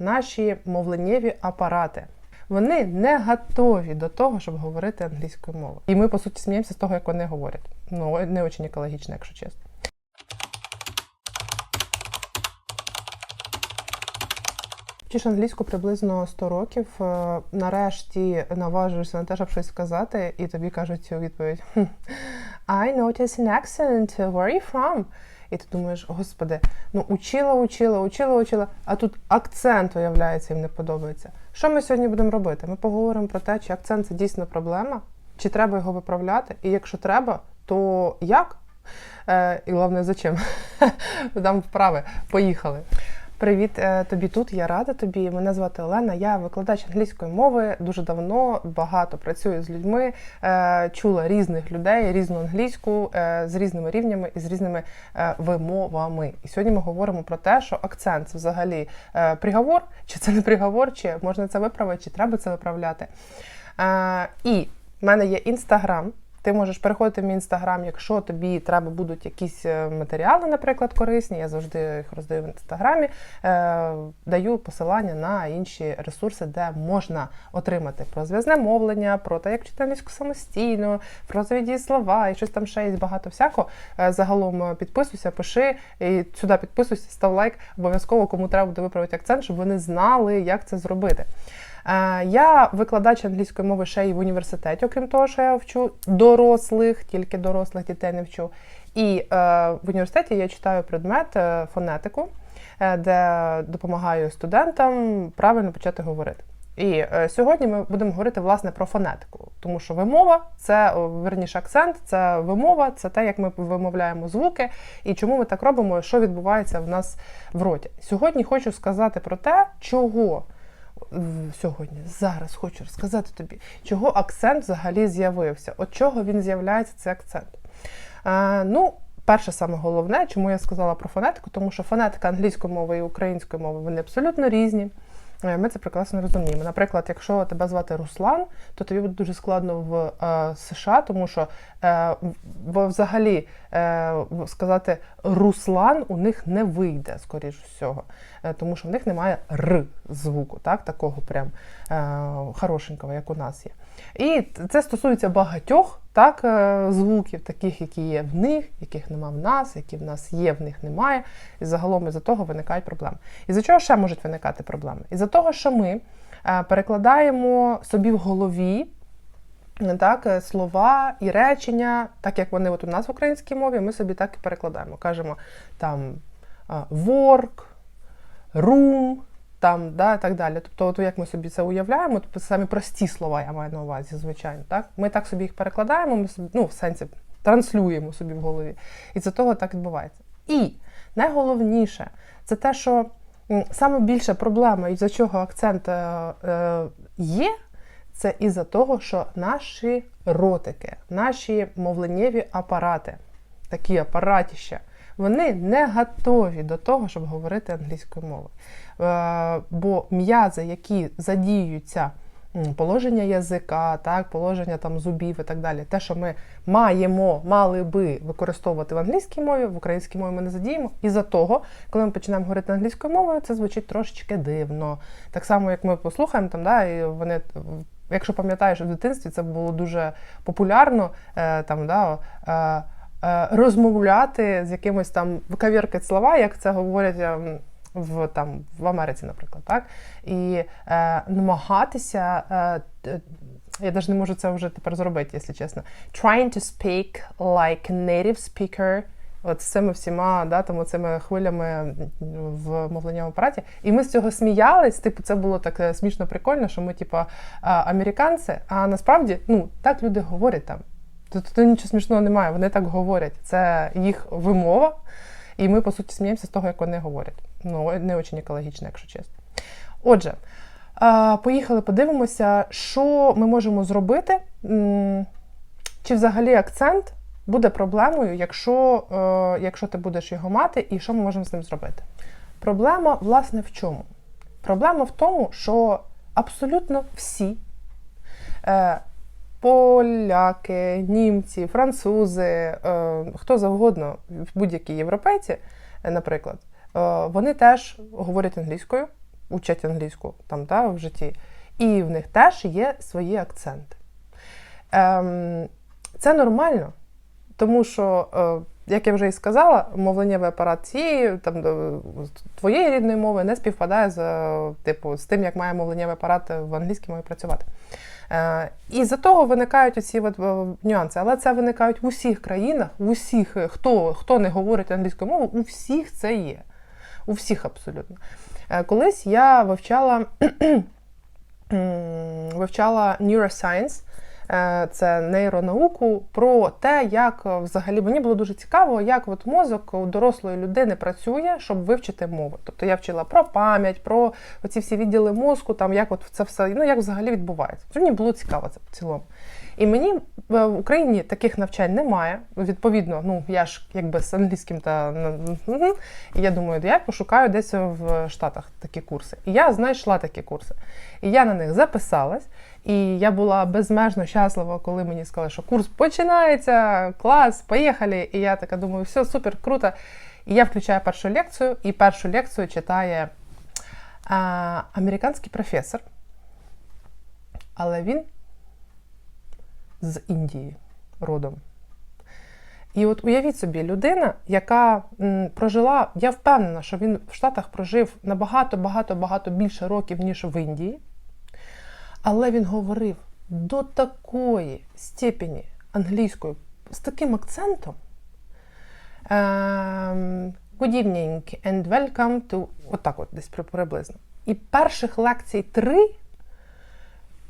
наші мовленнєві апарати. Вони не готові до того, щоб говорити англійською мовою. І ми, по суті, сміємося з того, як вони говорять. Ну, не дуже екологічно, якщо чесно. Вчиш англійську приблизно 100 років. Е, Нарешті наважуєшся на те, щоб щось сказати, і тобі кажуть у відповідь: «Хм, I notice an accent. Where are you from? І ти думаєш, господи, ну учила, учила, учила, учила, а тут акцент виявляється, їм не подобається. Що ми сьогодні будемо робити? Ми поговоримо про те, чи акцент це дійсно проблема, чи треба його виправляти, і якщо треба, то як? Е, і головне, за чим? Дам вправи. Поїхали. Привіт е, тобі тут. Я рада тобі. Мене звати Олена. Я викладач англійської мови. Дуже давно багато працюю з людьми, е, чула різних людей, різну англійську е, з різними рівнями і з різними вимовами. І сьогодні ми говоримо про те, що акцент це взагалі приговор, чи це не приговор, чи можна це виправити, чи треба це виправляти. І в мене є інстаграм. Ти можеш переходити в мій інстаграм, якщо тобі треба будуть якісь е, матеріали, наприклад, корисні. Я завжди їх роздаю в інстаграмі, е, даю посилання на інші ресурси, де можна отримати про зв'язне мовлення, про те, як читати англійську самостійно, про завіді слова і щось там ще є багато всякого. Е, загалом е, підписуйся, пиши і сюди підписуйся, став лайк. Обов'язково кому треба буде виправити акцент, щоб вони знали, як це зробити. Е, я викладач англійської мови ще й в університеті, окрім того, що я вчу дорослих, тільки дорослих дітей не вчу. І е, в університеті я читаю предмет е, фонетику, де допомагаю студентам правильно почати говорити. І сьогодні ми будемо говорити власне про фонетику, тому що вимова це верніше акцент, це вимова, це те, як ми вимовляємо звуки і чому ми так робимо, що відбувається в нас в роті. Сьогодні хочу сказати про те, чого сьогодні, зараз хочу розказати тобі, чого акцент взагалі з'явився. От чого він з'являється, цей акцент. Е, ну, Перше саме головне, чому я сказала про фонетику, тому що фонетика англійської мови і української мови вони абсолютно різні. Ми це прекрасно розуміємо. Наприклад, якщо тебе звати Руслан, то тобі буде дуже складно в е, США, тому що е, взагалі сказати Руслан у них не вийде, скоріш всього, е, тому що в них немає Р звуку, так, такого прям е, хорошенького, як у нас є. І це стосується багатьох так, е, звуків, таких, які є в них, яких нема в нас, які в нас є, в них немає. І загалом із-за того виникають проблеми. І за чого ще можуть виникати проблеми? Із-за того, що ми е, перекладаємо собі в голові. Так, е, слова і речення, так як вони от у нас в українській мові, ми собі так і перекладаємо. Кажемо там work, room, там, да, так далі. Тобто, от як ми собі це уявляємо, тобто самі прості слова я маю на увазі, звичайно. Так? Ми так собі їх перекладаємо, ми собі, ну, в сенсі транслюємо собі в голові. І це того так відбувається. І найголовніше це те, що саме більша проблема, і за чого акцент е, е, є, це із-за того, що наші ротики, наші мовленнєві апарати, такі апаратіща, вони не готові до того, щоб говорити англійською мовою. Е, бо м'язи, які задіюються, положення язика, так, положення там зубів і так далі, те, що ми маємо, мали би використовувати в англійській мові, в українській мові ми не задіємо. І за того, коли ми починаємо говорити англійською мовою, це звучить трошечки дивно. Так само, як ми послухаємо там, да, і вони. Якщо пам'ятаєш, в дитинстві це було дуже популярно е, там, да, е, розмовляти з якимось там викавіркати слова, як це говорять ем, в там в Америці, наприклад, так і е, намагатися. Е, я навіть не можу це вже тепер зробити, якщо чесно. Trying to speak like native speaker. От з цими всіма да, там, оцими хвилями в мовленньому апараті. І ми з цього сміялись. Типу, це було так е, смішно прикольно, що ми, типу, американці, а насправді ну, так люди говорять там. Тут, тут нічого смішного немає, вони так говорять. Це їх вимова. І ми, по суті, сміємося з того, як вони говорять. Ну, не дуже екологічно, якщо чесно. Отже, поїхали, подивимося, що ми можемо зробити. Чи взагалі акцент буде проблемою, якщо, е, якщо ти будеш його мати, і що ми можемо з ним зробити? Проблема, власне, в чому? Проблема в тому, що абсолютно всі е, поляки, німці, французи, е, хто завгодно, будь-які європейці, наприклад, е, вони теж говорять англійською, учать англійську там, та, в житті, і в них теж є свої акценти. Ем, це нормально, тому що, е, як я вже і сказала, мовленнєвий апарат цієї там, е, твоєї рідної мови не співпадає з, типу, з тим, як має мовленнєвий апарат в англійській мові працювати. Е, І за того виникають оці от, нюанси. Але це виникають в усіх країнах, в усіх, хто, хто не говорить англійською мовою, у всіх це є. У всіх абсолютно. Колись я вивчала, вивчала neuroscience, це нейронауку, про те, як е, взагалі мені було дуже цікаво, як от мозок у дорослої людини працює, щоб вивчити мову. Тобто я вчила про пам'ять, про оці всі відділи мозку, там як от це все, ну як взагалі відбувається. Мені було цікаво це в цілому. І мені е, в Україні таких навчань немає. Відповідно, ну я ж якби з англійським та і я думаю, я пошукаю десь в Штатах такі курси. І я знайшла такі курси. І я на них записалась. І я була безмежно щаслива, коли мені сказали, що курс починається, клас, поїхали. І я така думаю, все супер, круто. І я включаю першу лекцію, і першу лекцію читає а, американський професор. Але він з Індії родом. І от уявіть собі, людина, яка прожила, я впевнена, що він в Штатах прожив набагато, багато, багато більше років, ніж в Індії. Але він говорив до такої степені англійською з таким акцентом. Ем, Good evening and welcome to отак от десь при- приблизно. І перших лекцій три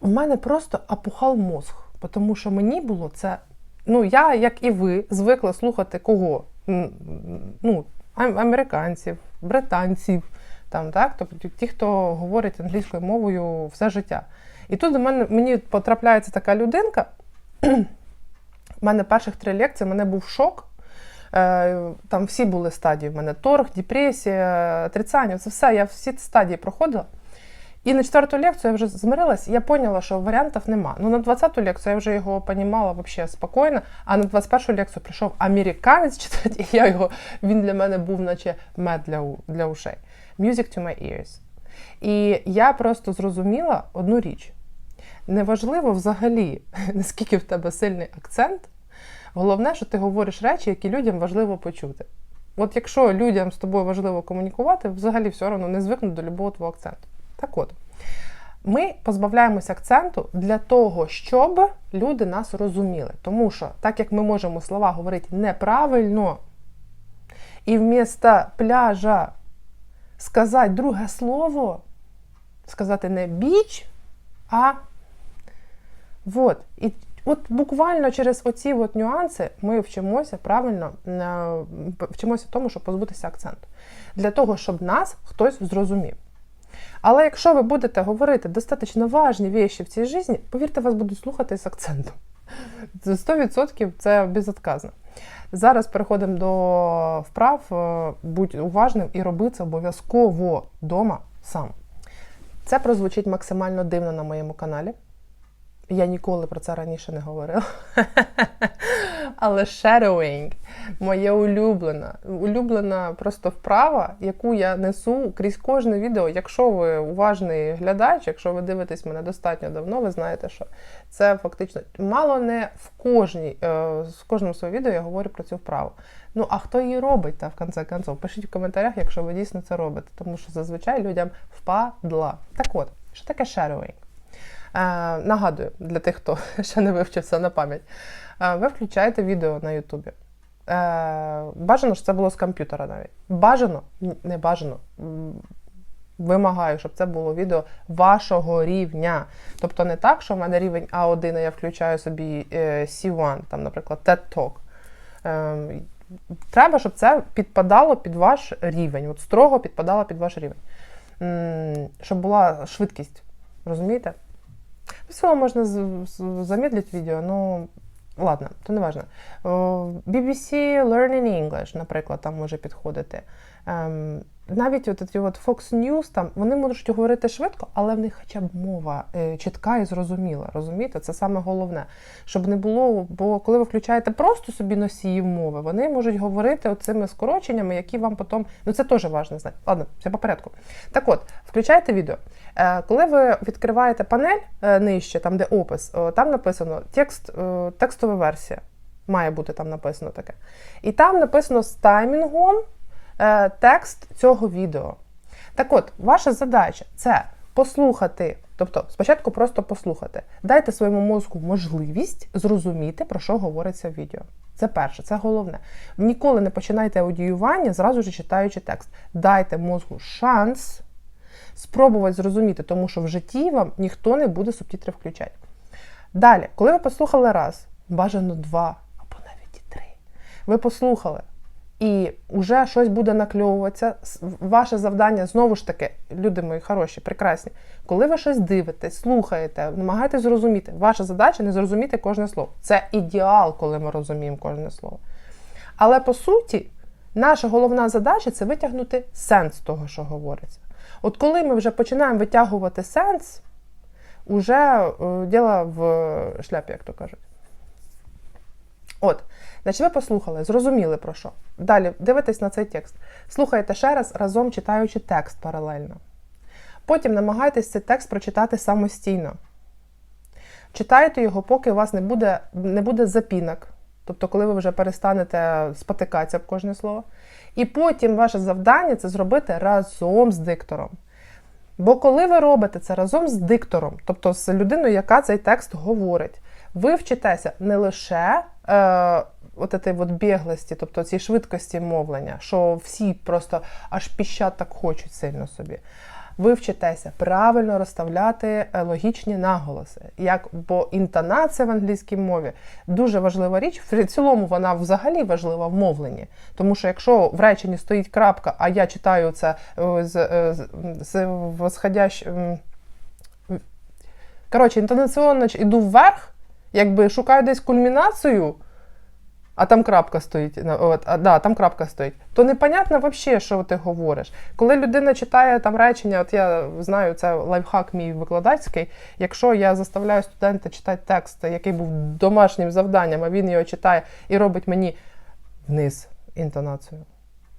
в мене просто опухав мозг, тому що мені було це. Ну, я, як і ви, звикла слухати кого? Ну, американців, британців, там, так? тобто ті, хто говорить англійською мовою все життя. І тут до мене мені потрапляється така людинка. У мене перших три лекції, в мене був шок. Е, Там всі були стадії. У мене торг, депресія, отрицання, це все. Я всі стадії проходила. І на четверту лекцію я вже змирилась, я поняла, що варіантів нема. Ну, на 20-ту лекцію я вже його понімала вообще спокійно, а на 21-ю лекцію прийшов американець читати, і я його, він для мене був наче мед для, для ушей. Music to my ears. І я просто зрозуміла одну річ. Неважливо взагалі, наскільки в тебе сильний акцент, головне, що ти говориш речі, які людям важливо почути. От якщо людям з тобою важливо комунікувати, взагалі все одно не звикнуть до любого твого акценту. Так от, ми позбавляємося акценту для того, щоб люди нас розуміли. Тому що, так як ми можемо слова говорити неправильно, і вмісто пляжа сказати друге слово, сказати не біч, а вот. І от буквально через оці от нюанси ми вчимося правильно, е, вчимося тому, щоб позбутися акценту. Для того, щоб нас хтось зрозумів. Але якщо ви будете говорити достатньо важні речі в цій житті, повірте, вас будуть слухати з акцентом. 100% це безотказно. Зараз переходимо до вправ. Будь уважним і роби це обов'язково вдома сам. Це прозвучить максимально дивно на моєму каналі. Я ніколи про це раніше не говорила. Але shadowing моє улюблена, улюблена просто вправа, яку я несу крізь кожне відео. Якщо ви уважний глядач, якщо ви дивитесь мене достатньо давно, ви знаєте, що це фактично мало не в кожній, е, в кожному своєму відео я говорю про цю вправу. Ну а хто її робить, та в конце концов? Пишіть в коментарях, якщо ви дійсно це робите, тому що зазвичай людям впадла. Так от, що таке shadowing? Е, нагадую для тих, хто ще не вивчився на пам'ять. Е, ви включаєте відео на Ютубі. Е, бажано, щоб це було з комп'ютера навіть. Бажано, не бажано. Вимагаю, щоб це було відео вашого рівня. Тобто не так, що в мене рівень А1, а я включаю собі е, C1, там, наприклад, TED Talk. Треба, щоб це підпадало під ваш рівень. От строго підпадало під ваш рівень. Щоб була швидкість. Розумієте? Все можна з- замедлить відео, ну ладно, то не важно. BBC Learning English, наприклад, там може підходити. Навіть от ці от Fox News, там вони можуть говорити швидко, але в них хоча б мова е, чітка і зрозуміла. Розумієте, це саме головне, щоб не було. Бо коли ви включаєте просто собі носіїв мови, вони можуть говорити оцими скороченнями, які вам потім. Ну це теж важливо знати. Ладно, все по порядку. Так от, включайте відео. Е, коли ви відкриваєте панель е, нижче, там де опис, там написано текст, текстова версія. Має бути там написано таке. І там написано з таймінгом е, текст цього відео. Так от, ваша задача це послухати, тобто спочатку просто послухати. Дайте своєму мозку можливість зрозуміти, про що говориться в відео. Це перше, це головне. Ніколи не починайте аудіювання, зразу ж читаючи текст. Дайте мозку шанс спробувати зрозуміти, тому що в житті вам ніхто не буде субтитри включати. Далі, коли ви послухали раз, бажано два або навіть і три, ви послухали, і вже щось буде накльовуватися. Ваше завдання знову ж таки, люди мої хороші, прекрасні. Коли ви щось дивитесь, слухаєте, намагаєтесь зрозуміти, ваша задача не зрозуміти кожне слово. Це ідеал, коли ми розуміємо кожне слово. Але по суті, наша головна задача це витягнути сенс того, що говориться. От коли ми вже починаємо витягувати сенс, уже е, діло в шляпі, як то кажуть. От, значить, ви послухали, зрозуміли про що. Далі дивитесь на цей текст. Слухайте ще раз, разом читаючи текст паралельно. Потім намагайтесь цей текст прочитати самостійно. Читайте його, поки у вас не буде, не буде запінок. Тобто, коли ви вже перестанете спотикатися об кожне слово. І потім ваше завдання це зробити разом з диктором. Бо коли ви робите це разом з диктором, тобто з людиною, яка цей текст говорить, ви вчитеся не лише е, от этой от біглості, тобто цій швидкості мовлення, що всі просто аж піщать так хочуть сильно собі. Ви вчитеся правильно розставляти е, логічні наголоси. Як, бо інтонація в англійській мові дуже важлива річ. В цілому вона взагалі важлива в мовленні. Тому що якщо в реченні стоїть крапка, а я читаю це е, з, е, з, з восходящ... Коротше, інтонаціонно ч- іду вверх, якби шукаю десь кульмінацію, а там крапка стоїть. От, а, да, там крапка стоїть. То непонятно взагалі, що ти говориш. Коли людина читає там речення, от я знаю, це лайфхак мій викладацький. Якщо я заставляю студента читати текст, який був домашнім завданням, а він його читає і робить мені вниз інтонацію.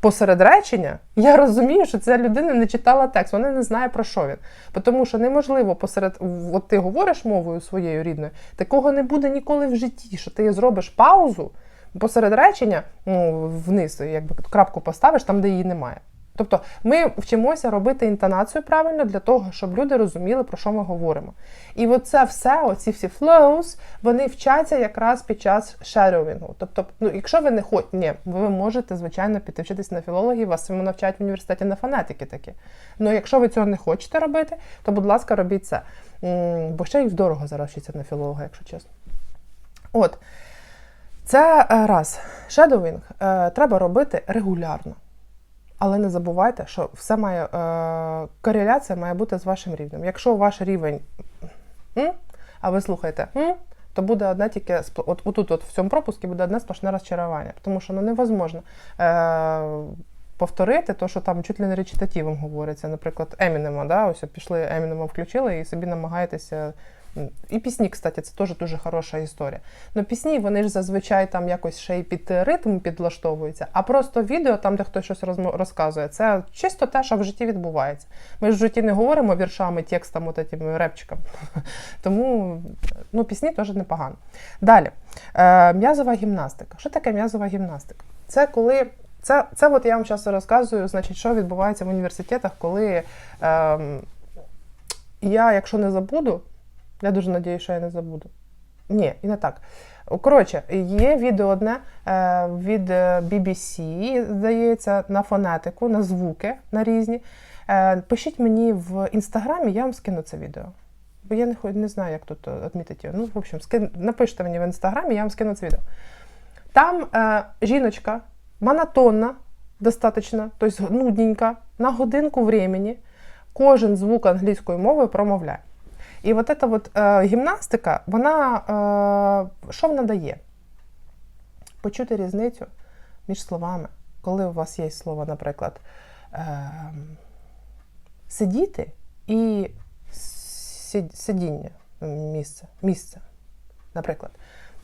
Посеред речення я розумію, що ця людина не читала текст, вона не знає про що він. Тому що неможливо посеред, от ти говориш мовою своєю рідною, такого не буде ніколи в житті, що ти зробиш паузу посеред речення, ну, вниз, якби крапку поставиш там, де її немає. Тобто ми вчимося робити інтонацію правильно для того, щоб люди розуміли, про що ми говоримо. І оце все, оці всі flows, вони вчаться якраз під час шеровінгу. Тобто, ну, якщо ви не хочете, ні, ви можете, звичайно, піти вчитись на філології, вас цьому навчають в університеті на фонетики такі. Ну, якщо ви цього не хочете робити, то, будь ласка, робіть це. Бо ще й дорого зараз вчиться на філолога, якщо чесно. От. Це е, раз. Шедовінг треба робити регулярно. Але не забувайте, що все має е, кореляція має бути з вашим рівнем. Якщо ваш рівень, а ви слухаєте, то буде одне тільки от, отут, от в цьому пропуску буде одне сплошне розчарування. Тому що ну, невозможно е, повторити те, що там чуть ли не речитативом говориться. Наприклад, Емінема, да, ось пішли Емінема включили і собі намагаєтеся. І пісні, кстати, це теж дуже хороша історія. Ну, пісні вони ж зазвичай там якось ще й під ритм підлаштовуються, а просто відео, там, де хтось щось розказує, це чисто те, що в житті відбувається. Ми ж в житті не говоримо віршами, текстом, от этим репчиком. Тому ну, пісні теж непогано. Далі, е, м'язова гімнастика. Що таке м'язова гімнастика? Це коли. Це, це от я вам зараз розказую, значить, що відбувається в університетах, коли ем, я, якщо не забуду, я дуже надію, що я не забуду. Ні, і не так. Коротше, є відео одне е, від е, BBC, здається, на фонетику, на звуки на різні. Е, пишіть мені в інстаграмі, я вам скину це відео. Бо я не, не знаю, як тут відмітити його. Ну, в общем, скин, напишіть мені в інстаграмі, я вам скину це відео. Там е, жіночка монотонна, достатньо, тобто нудненька, на годинку времени кожен звук англійською мовою промовляє. І от ця от, е, гімнастика, вона е, що вона дає? Почути різницю між словами. Коли у вас є слово, наприклад, е, сидіти і сидіння місце. місце. Наприклад,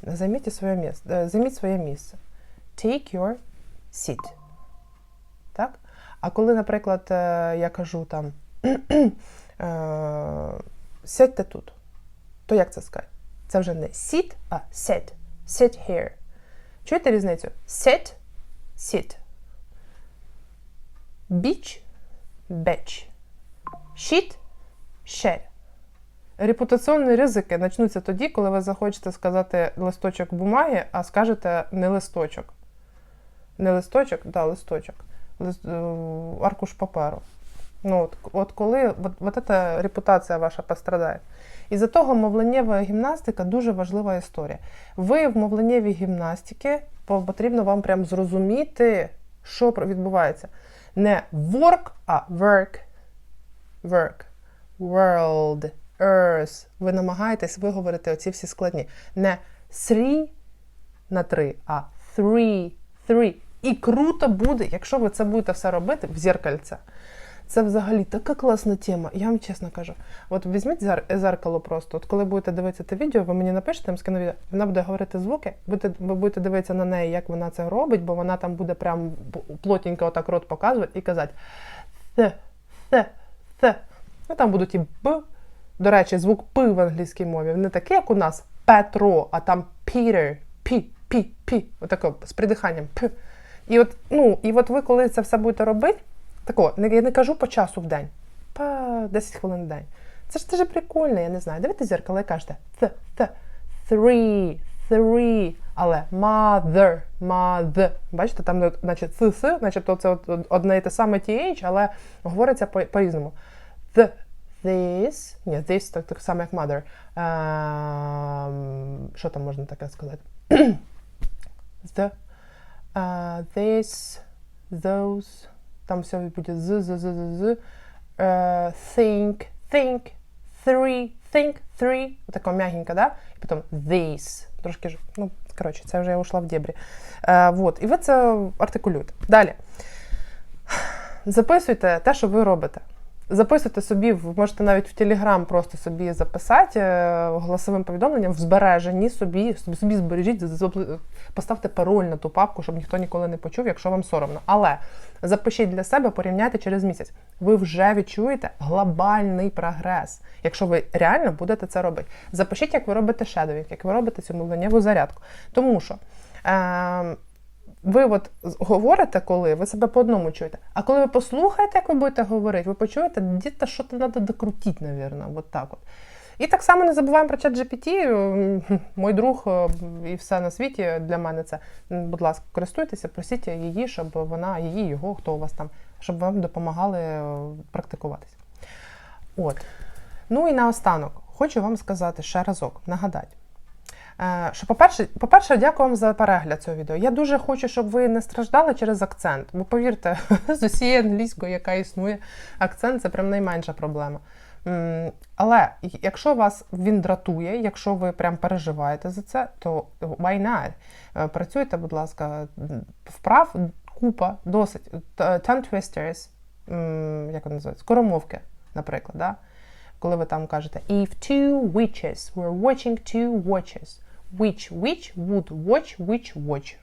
займіть своє місце. Займіть своє місце. Take your seat. Так? А коли, наприклад, е, я кажу там е, сядьте тут, то як це сказати? Це вже не sit, а sit. Sit here. Чуєте різницю? Sit, sit. Біч, беч. Shit, share. Репутаційні ризики почнуться тоді, коли ви захочете сказати листочок бумаги, а скажете не листочок. Не листочок, да, листочок. Лист, е, аркуш паперу. Ну, от, от коли от, от эта репутація ваша пострадає. Із-за того мовленнєва гімнастика дуже важлива історія. Ви в мовленнєвій гімнастиці по- потрібно вам прям зрозуміти, що відбувається. Не work, а work. Work. World. Earth. Ви намагаєтесь виговорити оці всі складні. Не three на три, а three, three. І круто буде, якщо ви це будете все робити в зеркальце. Це взагалі така класна тема. Я вам чесно кажу. От візьміть зер- зеркало просто. От коли будете дивитися те відео, ви мені напишете, я скину відео. Вона буде говорити звуки, ви будете дивитися на неї, як вона це робить, бо вона там буде прям плотненько отак рот показувати і казати th, th, th. Ну там будуть і б. До речі, звук П в англійській мові не такий, як у нас Петро, а там Peter, пі, пі, пі. Отако, з придиханням П. І от, ну, і от ви, коли це все будете робити, тако, не, я не кажу по часу в день, по 10 хвилин в день. Це ж це ж прикольно, я не знаю. Дивіться зеркало і кажете th, th, three, three, але mother, mother. Бачите, там наче ц, с, начебто це одне і те саме TH, але говориться по- по-різному. The, this, ні, this так, так само, як mother. Ем, що там можна таке сказати? The, uh, this, those, там все буде з, з, з, з, з. Е, think, think, three, think, three. Тако м'ягенько, да? І потім this. Трошки ж, ну, коротше, це вже я ушла в дебрі. Е, вот. І ви це артикулюєте. Далі. Записуйте те, що ви робите. Записуйте собі, ви можете навіть в Телеграм просто собі записати е, голосовим повідомленням в збереженні собі, собі збережіть, поставте пароль на ту папку, щоб ніхто ніколи не почув, якщо вам соромно. Але запишіть для себе, порівняйте через місяць. Ви вже відчуєте глобальний прогрес, якщо ви реально будете це робити. Запишіть, як ви робите шедовінг, як ви робите цю мовленнєву зарядку. Тому що. Е- ви от говорите, коли ви себе по одному чуєте. А коли ви послухаєте, як ви будете говорити, ви почуєте, діти, що то треба докрутити, мабуть, от так от. І так само не забуваємо про чат GPT. Мой друг е, і все на світі для мене це. Будь ласка, користуйтеся, просіть її, щоб вона, її, його, хто у вас там, щоб вам допомагали е, практикуватись. От. Ну і наостанок, хочу вам сказати ще разок, нагадати. Е, Що, по-перше, по-перше, дякую вам за перегляд цього відео. Я дуже хочу, щоб ви не страждали через акцент. Бо повірте, з усієї англійської, яка існує, акцент це прям найменша проблема. Але якщо вас він дратує, якщо ви прям переживаєте за це, то why not? Е, Працюйте, будь ласка, вправ купа, досить. Tongue twisters, як вони називають, скоромовки, наприклад. Да? коли ви там кажете If two witches were watching two watches, which witch would watch which watch?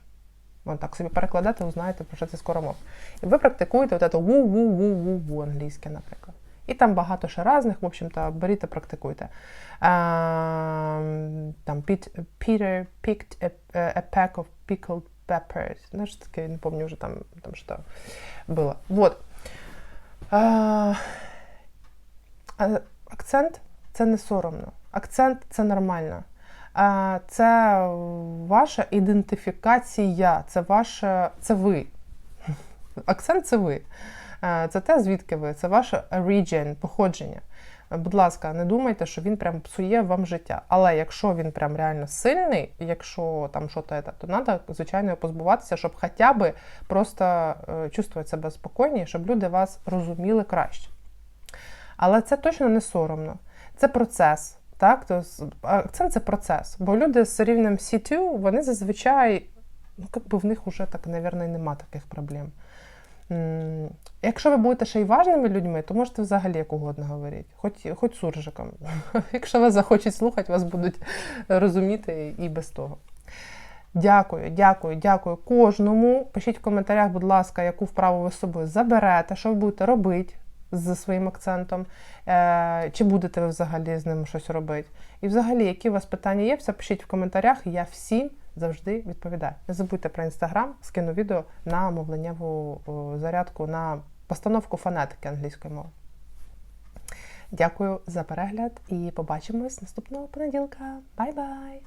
Вон так собі перекладати, ви знаєте, про що це скоромов. І ви практикуєте от це ву-ву-ву-ву-ву англійське, наприклад. І там багато ще різних, в общем-то, беріть та практикуйте. Ем, Там Peter picked a, a pack of pickled peppers. Ну, що таке, не пам'ятаю вже там, там що було. Вот. Е, Акцент це не соромно. Акцент це нормально. А, Це ваша ідентифікація, це ваше, це ви. Акцент це ви. Е, Це те, звідки ви, це ваше origin, походження. Е, Будь ласка, не думайте, що він прям псує вам життя. Але якщо він прям реально сильний, якщо там що то, то треба, звичайно, позбуватися, щоб хоча б просто е, чувствувати себе спокійніше, щоб люди вас розуміли краще. Але це точно не соромно. Це процес. Так? Тобто, акцент це процес. Бо люди з рівнем C2, вони зазвичай, ну, як би в них вже так, мабуть, нема таких проблем. Якщо ви будете ще й важними людьми, то можете взагалі як угодно говорити, хоч, хоч суржиком. Якщо вас захочуть слухати, вас будуть розуміти і без того. Дякую, дякую, дякую кожному. Пишіть в коментарях, будь ласка, яку вправу ви з собою заберете, що ви будете робити з своїм акцентом, е, чи будете ви взагалі з ним щось робити. І взагалі, які у вас питання є, все пишіть в коментарях, я всім завжди відповідає. Не забудьте про інстаграм, скину відео на мовленнєву зарядку на постановку фонетики англійської мови. Дякую за перегляд і побачимось наступного понеділка. Бай-бай!